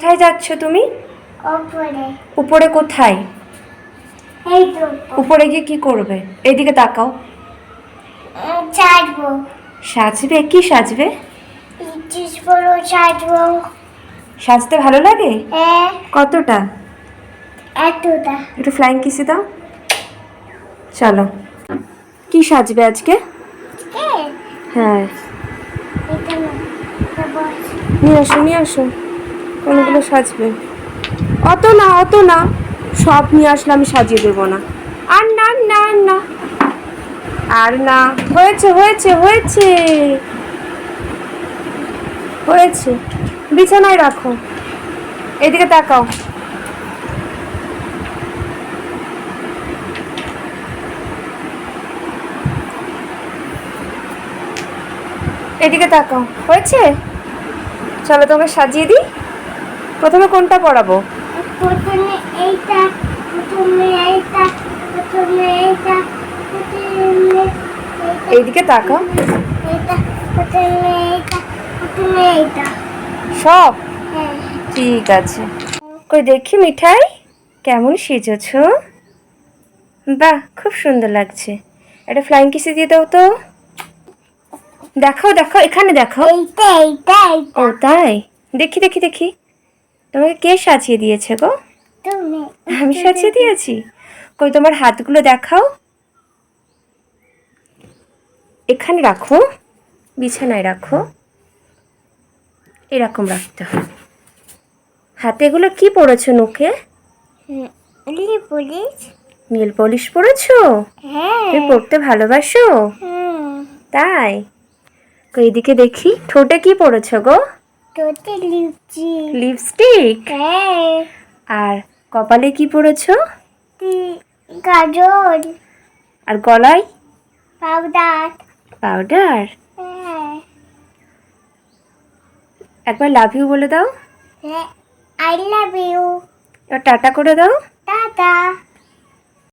কোথায় যাচ্ছ তুমি? ওপরে উপরে কোথায়? এই তো। উপরে গিয়ে কি করবে? এইদিকে তাকাও। ছাড়বো সাজবে। কি সাজবে? লিচিস বড় ছাড়বো সাজতে ভালো লাগে? কতটা? এতটা। একটু ফ্লাইং কিসে দাও। চলো। কি সাজবে আজকে? হ্যাঁ। নিয়ে আসো নিয়ে আসো। কোনগুলো সাজবে। অত না অত না, সব নিয়ে আসলে আমি সাজিয়ে দেবো না। আর না না না। আর না। হয়েছে হয়েছে হয়েছে। হয়েছে। বিছানায় রাখো। এদিকে তাকাও। এদিকে তাকাও। হয়েছে? চলো তোমাকে সাজিয়ে দিই। প্রথমে কোনটা পড়াবো? প্রথমে এইটা প্রথমে এইটা প্রথমে এইটা প্রথমে এইদিকে তাকাও। এইটা প্রথমে এইটা প্রথমে এইটা। সব? হ্যাঁ। ঠিক আছে। কই দেখি মিঠাই কেমন সেজেছ? বাহ খুব সুন্দর লাগছে। একটা ফ্লাইং কিসে দিয়ে দাও তো। দেখাও দেখাও এখানে দেখাও। এইটা এইটা এইটা। ও তাই? দেখি দেখি দেখি। তোমাকে কে সাজিয়ে দিয়েছে গো? আমি সাজিয়ে দিয়েছি? কই তোমার হাতগুলো দেখাও। এখানে রাখো বিছানায় রাখো। এরকম রাখতে হবে। হাতে এগুলো কি পড়েছো নোকে? লি পুলিশ। নীল পলিশ পড়েছো হ্যাঁ। তুমি পড়তে ভালোবাসো? তাই? এদিকে দেখি ঠোঁটে কি পড়েছো গো? লিপস্টিক হ্যাঁ। আর কপালে কি পড়েছো? তি- গাজর। আর গলায়? পাউডার। পাউডার? হ্যাঁ। একবার লাভ ইউ বলে দাও। আই লাভ ইউ টাটা করে দাও। টাটা।